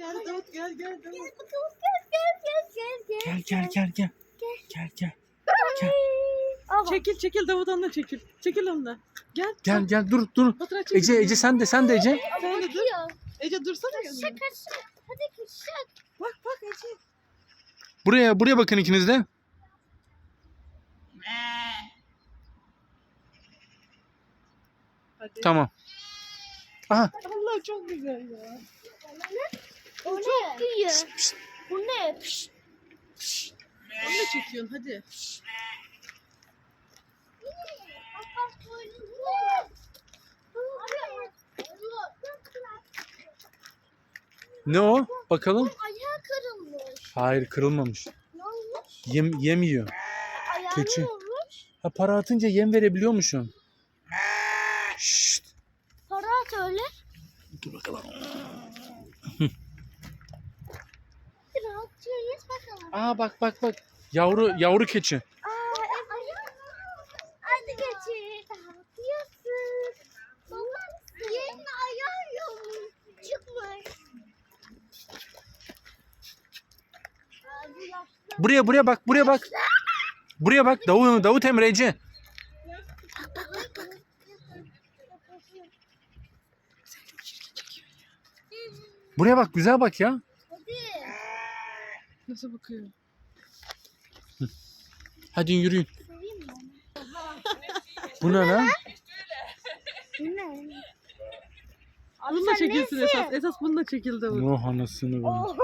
Gel Davut gel gel Davut. Gel gel gel gel. Gel gel. Çekil çekil Davut onunla çekil. Çekil onunla. Gel. Gel gel dur dur. Fotoğraf çekil. Ece Ece sen de sen de Ece. Sen de dur. Ece dursana. Şaka şaka. Hadi kışak. Bak bak Ece. Buraya buraya bakın ikiniz de. Hadi. Tamam. Aha Allah çok güzel ya. O çok iyi. Bu ne? Onu da çekiyorsun hadi. ne o? Bakalım. Ayağı kırılmış. Hayır kırılmamış. Ne olmuş? Yem yem yiyor. Ayağı Keçi. ne olmuş? Ha para atınca yem verebiliyormuşsun. Şşt. Para at öyle. Dur bakalım. Rahatça yes bakalım. Aa bak bak bak. Yavru yavru keçi. Hadi. Baba ayağı. Çıkmış. Buraya buraya bak buraya bak. Buraya bak Davut Davut Emre Ece. Buraya bak güzel bak ya. Hadi. Nasıl bakıyor? Hadi yürüyün. Bu ne lan? Bu ne? Bununla çekilsin esas. Esas bununla çekil Davut. Oh anasını bunu.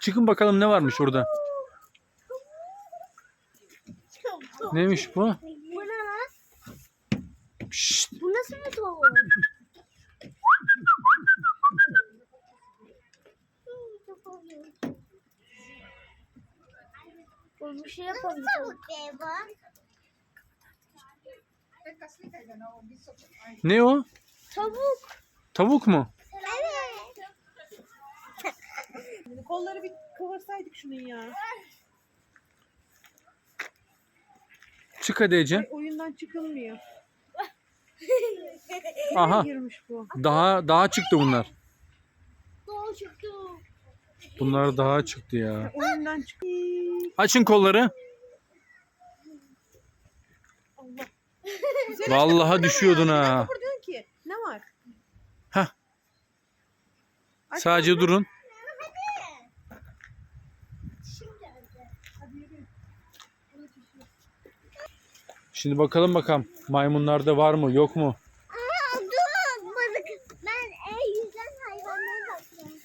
Çıkın bakalım ne varmış orada. Neymiş bu? Şşt. Bu nasıl bir tavuk? Bu bir şey yapamayacağım. Ne o? Tavuk. Tavuk mu? Evet. Kolları bir kıvırsaydık şunun ya. Çık hadi Ece. Oyundan çıkılmıyor. Aha. Girmiş bu. Daha daha çıktı bunlar. Doğu çıktı. Bunlar daha çıktı ya. Oyundan çık. Açın kolları. Allah. Vallahi düşüyordun ha. Ne var? Hah. Sadece durun. Şimdi bakalım bakalım maymunlarda var mı yok mu? Aa, dur balık. Ben en yüzen hayvanlara bakıyorum.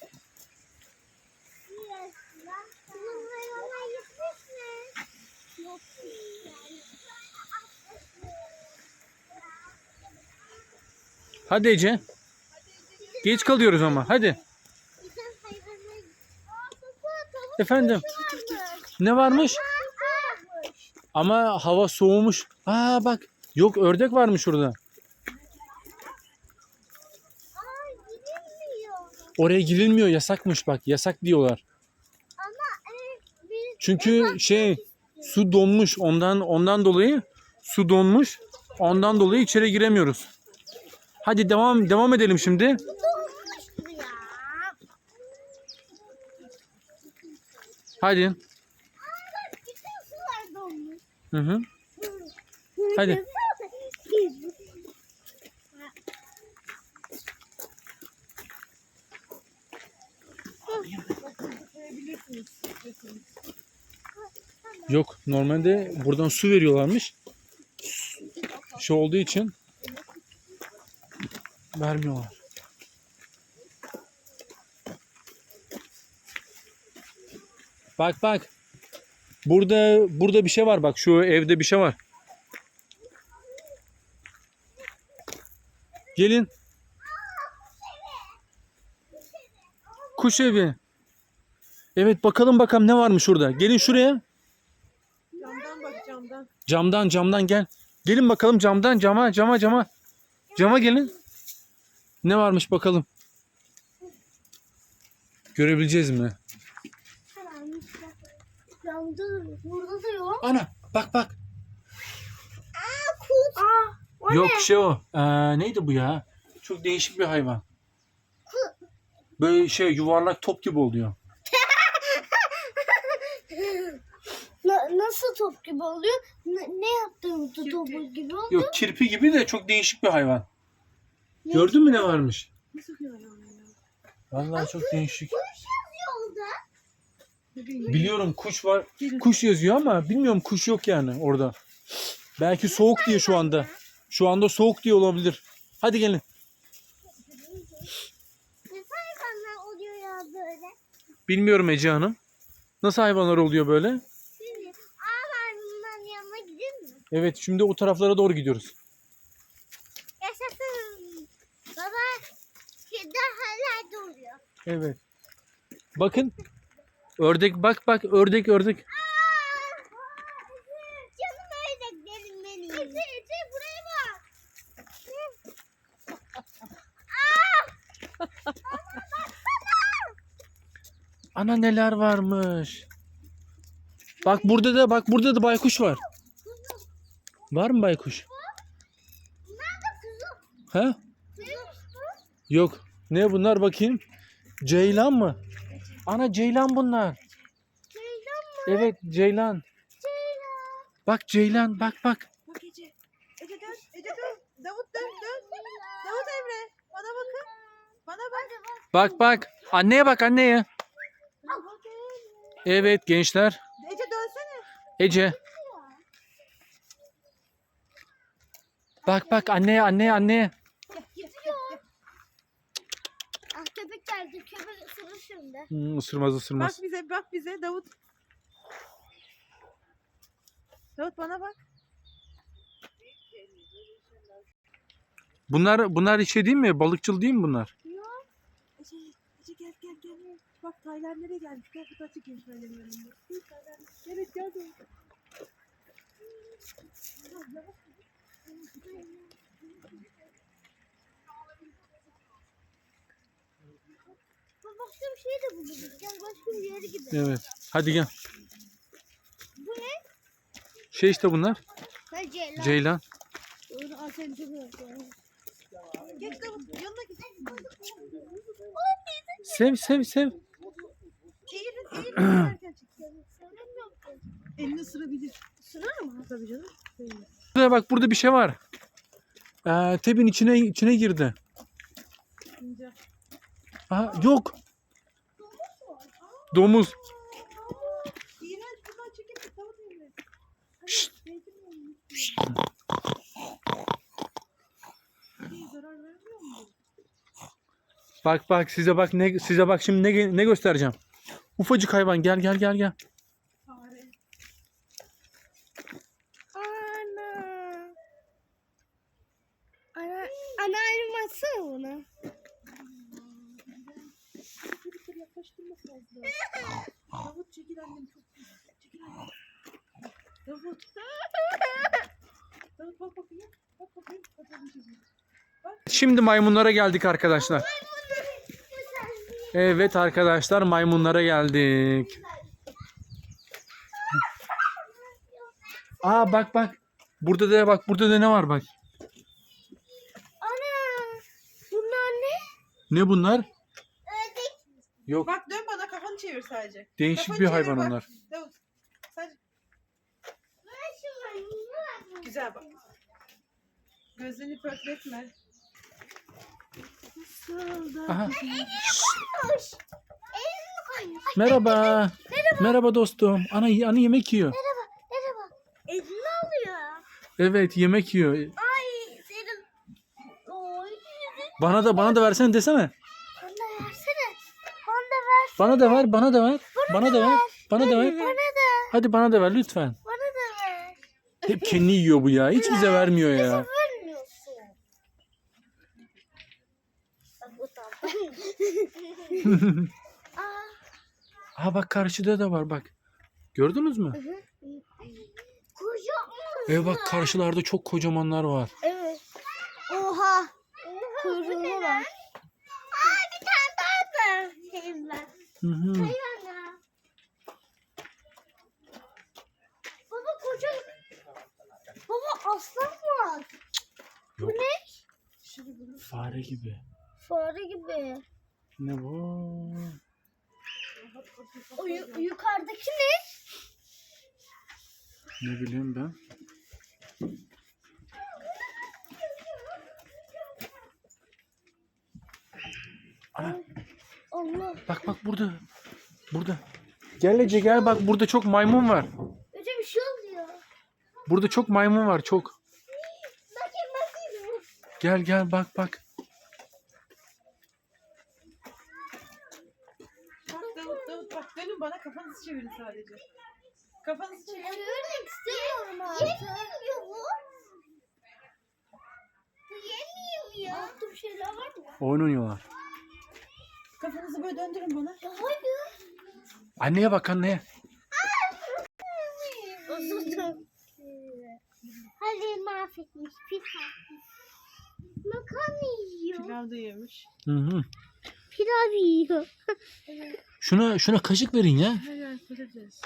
Bunun hayvanlar gitmiş mi? Yok. Hadi Ece. Geç kalıyoruz ama hadi. Efendim ne varmış? Ama hava soğumuş. Aa bak yok ördek varmış orada. Oraya girilmiyor yasakmış bak yasak diyorlar. Ama e, Çünkü şey su donmuş ondan ondan dolayı su donmuş. Ondan dolayı içeri giremiyoruz. Hadi devam devam edelim şimdi. Hadi. Aa, bak bütün sular dolmuş. Hı hı. Hadi. Yok normalde buradan su veriyorlarmış. Şu olduğu için vermiyorlar. Bak bak. Burada burada bir şey var bak şu evde bir şey var. Gelin. Kuş evi. Evet bakalım bakalım ne varmış orada. Gelin şuraya. Camdan bak camdan. Camdan camdan gel. Gelin bakalım camdan cama cama cama. Cama gelin. Ne varmış bakalım. Görebileceğiz mi? Burada da yok. Ana Bak bak. Aa kurt. Aa o Yok ne? şey o. Ee, neydi bu ya? Çok değişik bir hayvan. Böyle şey yuvarlak top gibi oluyor. Na- nasıl top gibi oluyor? Ne, ne yaptığımızda top gibi oluyor? Yok kirpi gibi de çok değişik bir hayvan. Gördün mü ne varmış? Nasıl bir hayvan ya? Vallahi çok değişik. Biliyorum kuş var. Kuş yazıyor ama bilmiyorum kuş yok yani orada. Belki soğuk diye şu anda. Şu anda soğuk diye olabilir. Hadi gelin. Ne hayvanlar oluyor ya böyle? Bilmiyorum Ece Hanım. Nasıl hayvanlar oluyor böyle? Yanına gidelim mi? Evet şimdi o taraflara doğru gidiyoruz. Yaşasın. Baba kedi hala oluyor. Evet. Bakın. Ördek bak bak ördek ördek. Aa! Canım ördeklerim benim. Ece Ece buraya bak. Ana neler varmış. Bak burada da bak burada da baykuş var. Var mı baykuş? Nerede kuzum? He? Kuzum. Yok. Ne bunlar bakayım? Ceylan mı? Ana ceylan bunlar. Ceylan mı? Evet ceylan. Ceylan. Bak ceylan bak bak. Bak Ece. Ece dön. Ece dön. Davut dön dön. Davut Emre. Bana bakın. Bana bak. Bak bak. Anneye bak anneye. Evet gençler. Ece dönsene. Ece. Bak bak anneye anneye anneye. Gidiyor. Ah köpek geldi. Köpek ısırır şimdi. Hmm, ısırmaz ısırmaz. Bak bize bak bize Davut. Davut bana bak. Bunlar bunlar şey değil mi? Balıkçıl değil mi bunlar? Yok. Ece, Ece gel gel gel. Bak Taylar nereye gelmiş? Gel önünde. Bir Taylar. Evet gel gel. Başka bir şey de buluruz. Gel başka bir yere gidelim. Evet. Hadi gel. Bu ne? Şey işte bunlar. Ben Ceylan. Ceylan. Doğru aferin çok. Sev sev sev. Elini ısırabilir. Isırar mı? Tabii canım. Burada bak burada bir şey var. Ee, tebin içine içine girdi. İnce. Aha, yok. Domuz. Bak bak size bak ne size bak şimdi ne ne göstereceğim. Ufacık hayvan gel gel gel gel. Fare. Ana. Ana. Ana animatsana bunu. Bir kere yaklaştırma fazla. Davut çekil annem çok pis. Çekil annem. Davut. Davut bak bakayım. Bak bakayım. Bakalım çekil. Şimdi maymunlara geldik arkadaşlar. Evet arkadaşlar maymunlara geldik. Aa bak bak. Burada da bak burada da ne var bak. Ana. Bunlar ne? Ne bunlar? Ördek. Yok Bak dön bana kafanı çevir sadece. değişik Kafanı bir hayvan bak. onlar. Davut. Sadece güzel bak. Gözlerini pörtletme. Da Aha. Koymuş. Merhaba. Merhaba dostum. Ana ana yemek yiyor. Merhaba. Merhaba. Elini alıyor. Evet yemek yiyor. Ay senin. Oy. Bana da bana da versene desene. Bana da versene. Bana da ver. Bana da ver, bana da ver. Bana da ver. Bana da ver. Bana da. Hadi bana da ver lütfen. Bana da ver. Hep kendi yiyor bu ya. Hiç bize vermiyor ya. Aa bak karşıda da var bak. Gördünüz mü? Kocaman. Evet bak karşılarda çok kocamanlar var. Evet. Oha. Kuyruğuna bak. Aa bir tane daha şey var. Hı hı. Baba koca. Baba aslan var. Bu ne? Fare gibi. Fare gibi. Ne bu? O yu- yukarıdaki ne? Ne bileyim ben. Ana, Allah. bak bak burada. Burada. Gel Ece gel bak burada çok maymun var. Öyle bir şey oluyor. Burada çok maymun var çok. Bakayım bakayım. Gel gel bak bak. Bak Davut Bana kafanızı çevirin sadece. Kafanızı çevirin. Çevirmek istemiyorum artık. Yemiyor bu. Bu yemiyor ya. Altta bir şeyler var mı? Oyun oynuyorlar. Kafanızı böyle döndürün bana. Hayır. Anneye bak anneye. Hadi mahvetmiş pis Makarna yiyor. Pilav da yemiş. Hı hı. Pilav yiyor. Şuna şuna kaşık verin ya. Patates.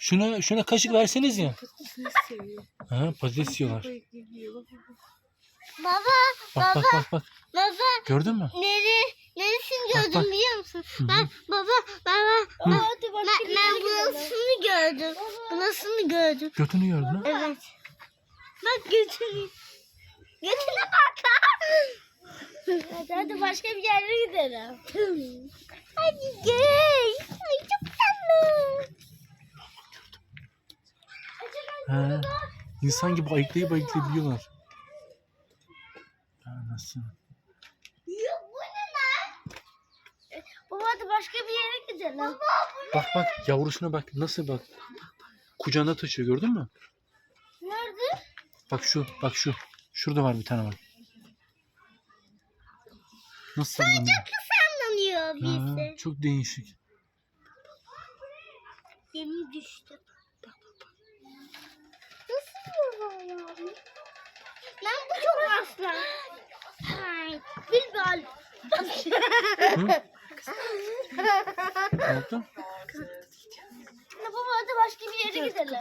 Şuna şuna kaşık verseniz ya. Seviyor. Ha patates yiyorlar. Yiyor. Bak. Baba, Bak bak bak baba Gördün mü? nere, neresini Bak, gördüm bak. biliyor musun? hı. Ben baba, baba, ben, ben, ben burasını gördüm. Burasını gördüm. Götünü gördün ha? Evet. Bak götünü. Götüne bak lan. Hadi, hadi başka bir yere gidelim. Hadi gel. Ay çok tatlı. Ha. İnsan gibi ayıklayıp ayıklayabiliyorlar. Ha, nasıl? Yok bu ne lan? E, Baba hadi başka bir yere gidelim. Baba bu Bak bak yavrusuna bak nasıl bak. Kucağında taşıyor gördün mü? nerede? Bak şu bak şu. Şurada var bir tane var. Nasıl sallanıyor? Sallanıyor Ha, birisi. çok değişik. Yemin düştü. Nasıl ya? Lan bu çok aslan. Ay, Bilbal. Hı? Ne oldu? Baba hadi başka bir yere gidelim.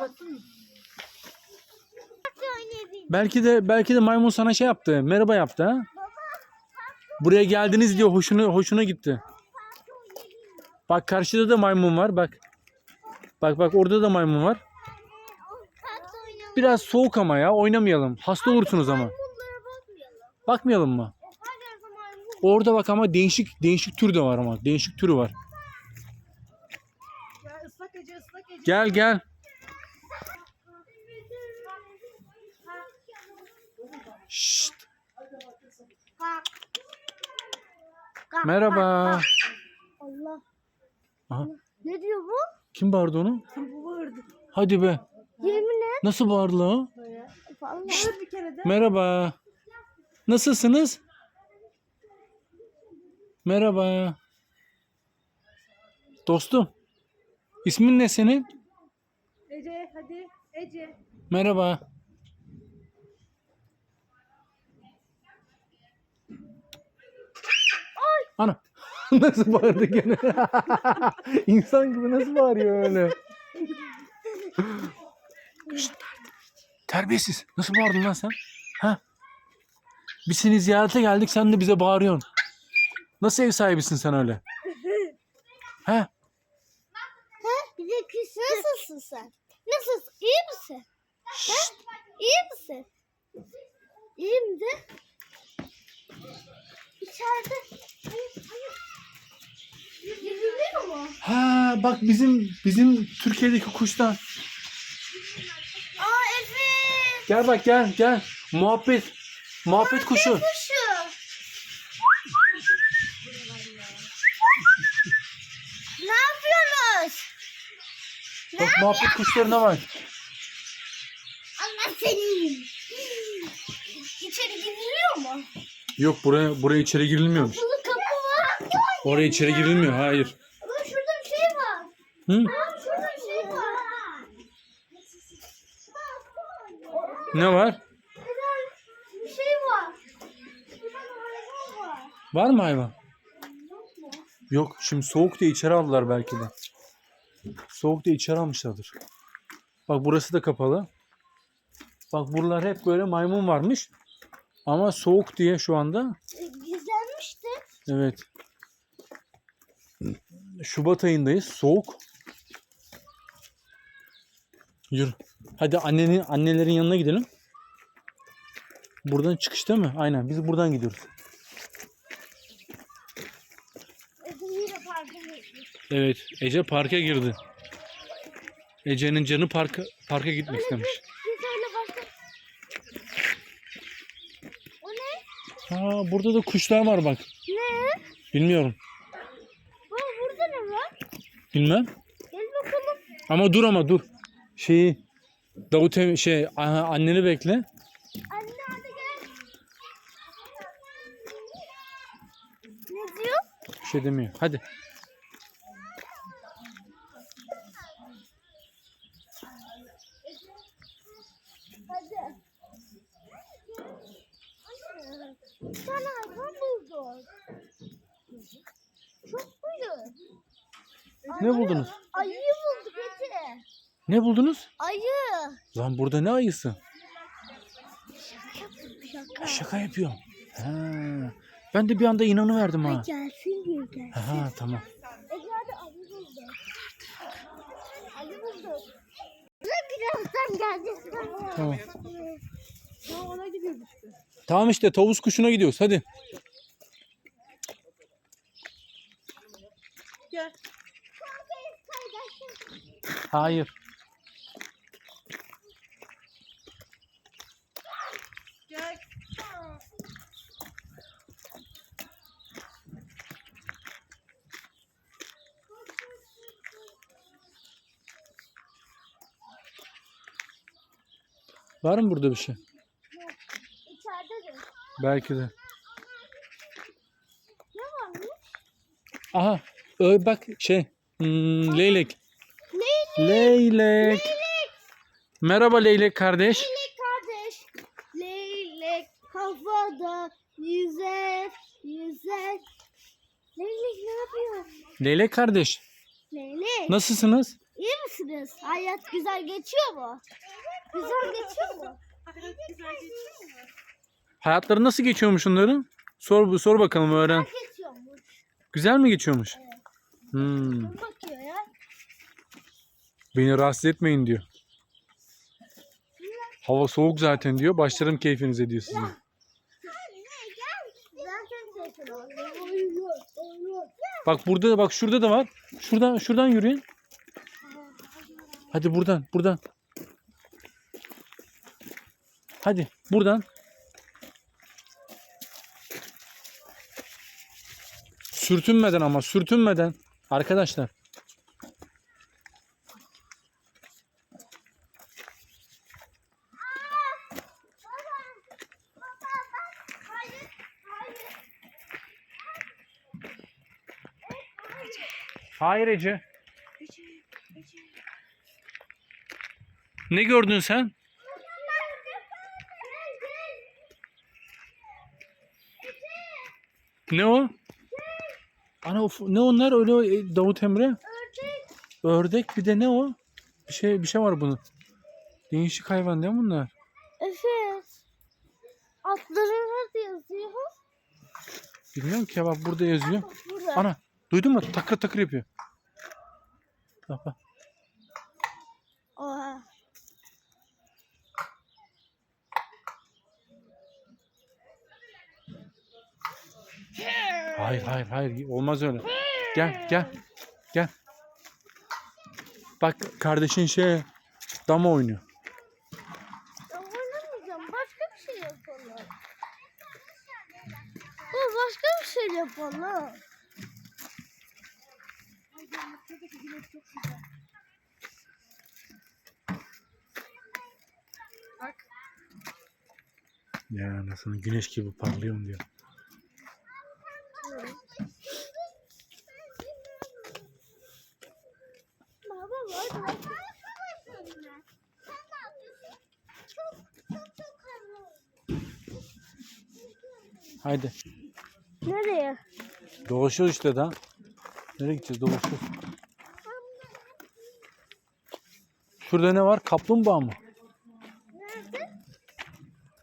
Belki de belki de maymun sana şey yaptı. Merhaba yaptı ha. Buraya geldiniz diye hoşuna hoşuna gitti. Bak karşıda da maymun var bak. Bak bak orada da maymun var. Biraz soğuk ama ya oynamayalım. Hasta olursunuz ama. Bakmayalım. Mı? Orada bak ama değişik değişik tür de var ama. Değişik türü var. Gel gel. Şşt. Merhaba. Allah. Aha. Ne diyor bu? Kim bağırdı onu? Bu bağırdı. Hadi be. Yemin et. Nasıl bağırdı o? Vallahi. Bağır bir kere de. Merhaba. Nasılsınız? Merhaba. Dostum. İsmin ne senin? Ece hadi. Ece. Merhaba. Ana. nasıl bağırdı gene? İnsan gibi nasıl bağırıyor öyle? Terbiyesiz. Nasıl bağırdın lan sen? Ha? Biz seni ziyarete geldik sen de bize bağırıyorsun. Nasıl ev sahibisin sen öyle? Ha? Ha? Bir de küstü. Nasılsın sen? Nasılsın? İyi misin? Şşt. İyi misin? İyiyim de. İçeride. Hayır, hayır. Yürülüyor mu? Ha bak bizim bizim Türkiye'deki kuşlar. Aa Efe. Gel bak gel gel. Muhabbet. Muhabbet kuşu. Kuşu. ne yapıyorsunuz? Bak muhabbet kuşlarına bak. Yok buraya buraya içeri girilmiyormuş. Burada kapı var. Oraya içeri girilmiyor. Hayır. Ama şurada bir şey var. Hı? Aa, şurada bir şey var. Ne var? Bir şey var. Var. Mı hayvan? Yok. Şimdi soğuk diye içeri aldılar belki de. Soğuk diye içeri almışlardır. Bak burası da kapalı. Bak buralar hep böyle maymun varmış. Ama soğuk diye şu anda. Gizlenmişti. Evet. Şubat ayındayız. Soğuk. Yürü. Hadi annenin annelerin yanına gidelim. Buradan çıkış değil mi? Aynen. Biz buradan gidiyoruz. Evet. Ece parka girdi. Ece'nin canı parka parka gitmek istemiş. Bir söyle başka. O ne? Ha burada da kuşlar var bak. Ne? Bilmiyorum. Baba burada ne var? Bilmem. Gel bakalım. Ama dur ama dur. Şeyi Davut em- şey aha, anneni bekle. Anne hadi gel. Ne diyor? Bir şey demiyor. Hadi. Sen hayvan buldun. Çok büyük. Ne buldunuz? Ayı bulduk Ece. Ne buldunuz? Ayı. Lan burada ne ayısı? Şaka. Şaka yapıyor. Ha. Ben de bir anda inanıverdim ha. Gelsin diye gel. Ha tamam. Birazdan gelecek. Tamam. Tamam ona gidiyoruz işte. Tamam işte tavus kuşuna gidiyoruz. Hadi. Gel. Hayır. Var mı burada bir şey? İçeride de. Belki de. Ne varmış? Aha. Ö, bak şey. hmm, leylek. Leylek. Leylek. Merhaba leylek kardeş. Leylek kardeş. Leylek havada yüzer yüzer. Leylek ne yapıyor? Leylek kardeş. Leylek. Nasılsınız? İyi misiniz? Hayat güzel geçiyor mu? Güzel geçiyor mu? Hayatları nasıl geçiyormuş onların? Sor sor bakalım öğren. Geçiyormuş. Güzel mi geçiyormuş? Hmm. Kim bakıyor ya? Beni rahatsız etmeyin diyor. Hava soğuk zaten diyor. Başlarım keyfinize diyor sizin. Bak burada da bak şurada da var. Şuradan şuradan yürüyün. Hadi buradan buradan. Hadi buradan. Sürtünmeden ama sürtünmeden. Arkadaşlar. Hayır Ece. Ece, Ece. Ne gördün sen? Ne o? Ana of, ne onlar öyle e, Davut Emre? Ördek bir de ne o? Bir şey bir şey var bunun. Değişik hayvan değil mi bunlar? Evet. Atları nerede yazıyor? Bilmiyorum ki bak burada yazıyor. Burada. Ana duydun mu? Takır takır yapıyor. Bak bak. Oha. Hayır hayır hayır olmaz öyle. Gel gel gel. Bak kardeşin şey dama oynuyor. Ya oynamayacağım. Başka bir şey yapalım. Ya başka bir şey yapalım. Şuradaki güneş çok güzel. Bak. Ya nasıl güneş gibi parlıyorum diyor. Baba var. Çok çok çok Haydi. Nereye? Dolaşıyoruz işte daha. Nereye gideceğiz? Dolaşıyoruz. Şurada ne var? Kaplumbağa mı? Nerede?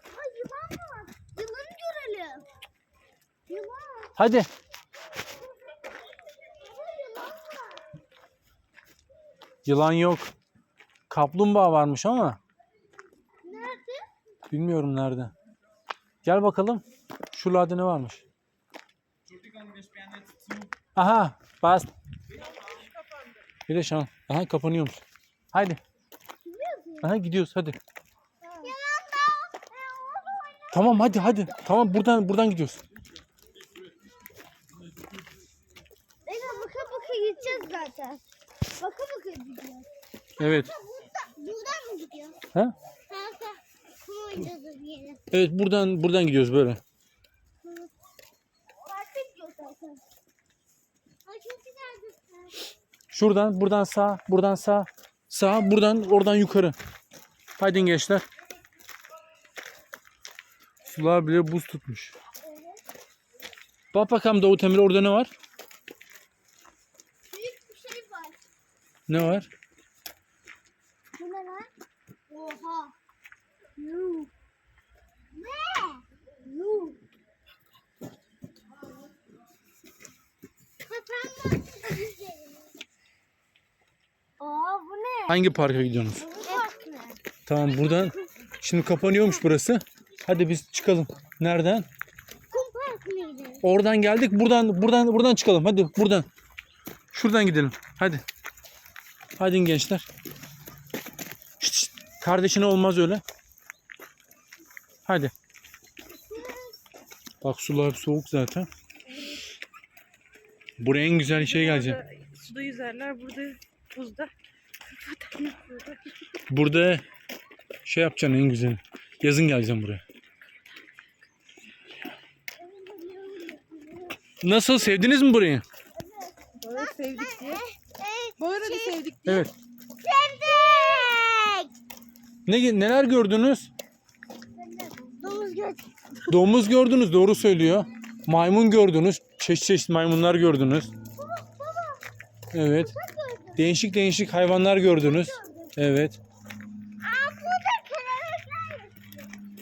Ay yılan var. Yılanı Hadi. Yılan yok. Kaplumbağa varmış ama Nerede? bilmiyorum nerede. Gel bakalım. Şuralarda ne varmış? Aha, bas. Bir de şan. Aha kapanıyormuş. Haydi. Aha gidiyoruz hadi. Tamam hadi hadi. Tamam buradan buradan gidiyoruz. Beka baka baka gideceğiz zaten. Baka baka gideceğiz. Evet. Burada, buradan mı gidiyor? Ha? Kanka. Kum oynayacağız bir yere. Evet buradan buradan gidiyoruz böyle. Parka gidiyor zaten. Ay çok güzel göster. Şuradan buradan sağ, buradan sağ. Sağ, buradan oradan yukarı. Haydi gençler. Sular bile buz tutmuş. Bak bakalım Davut Emre orada ne var? Büyük bir şey var. Ne var? Bu ne lan? Oha. Yuh. Ne? Yuh. Aa bu ne? Hangi parka gidiyorsunuz? Tamam buradan. Şimdi kapanıyormuş burası. Hadi biz çıkalım. Nereden? Kum park mıydı? Oradan geldik. Buradan buradan buradan çıkalım. Hadi buradan. Şuradan gidelim. Hadi. Hadi gençler. Şşt, şşt. Kardeşine olmaz öyle. Hadi. Bak sular soğuk zaten. Buraya en güzel şey gelecek. Suda yüzerler burada buzda. Burada. Burada şey yapacaksın en güzeli. Yazın geleceğim buraya. Nasıl sevdiniz mi burayı? Böyle sevdik diye. Evet. Bu arada sevdik diye. Evet. Sevdik. Ne neler gördünüz? Domuz göz. Domuz gördünüz doğru söylüyor. Maymun gördünüz. Çeşit çeşit maymunlar gördünüz. Evet. Değişik değişik hayvanlar gördünüz. Evet.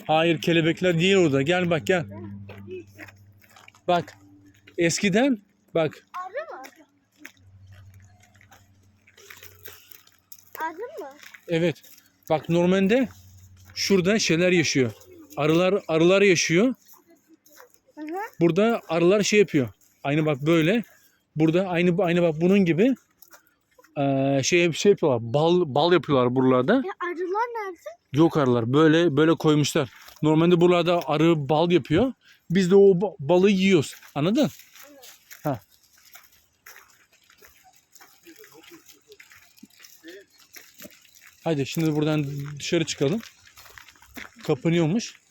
Hayır kelebekler değil orada. Gel bak gel. Bak. Eskiden bak Arı mı? Arı mı? evet. Bak normalde şurada şeyler yaşıyor. Arılar arılar yaşıyor. Burada arılar şey yapıyor. Aynı bak böyle. Burada aynı aynı bak bunun gibi eee, şey şey yapıyorlar. Bal bal yapıyorlar buralarda. Ya arılar nerede? Yok arılar. Böyle böyle koymuşlar. Normalde buralarda arı bal yapıyor. Biz de o ba- balı yiyoruz. Anladın? Ha. Hadi şimdi buradan dışarı çıkalım. Kapanıyormuş.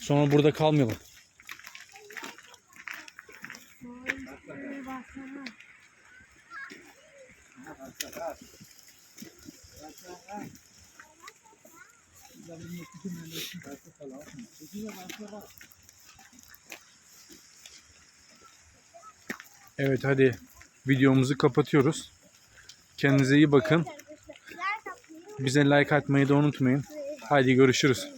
Sonra burada kalmayalım. Evet hadi videomuzu kapatıyoruz. Kendinize iyi bakın. Bize like atmayı da unutmayın. Haydi görüşürüz.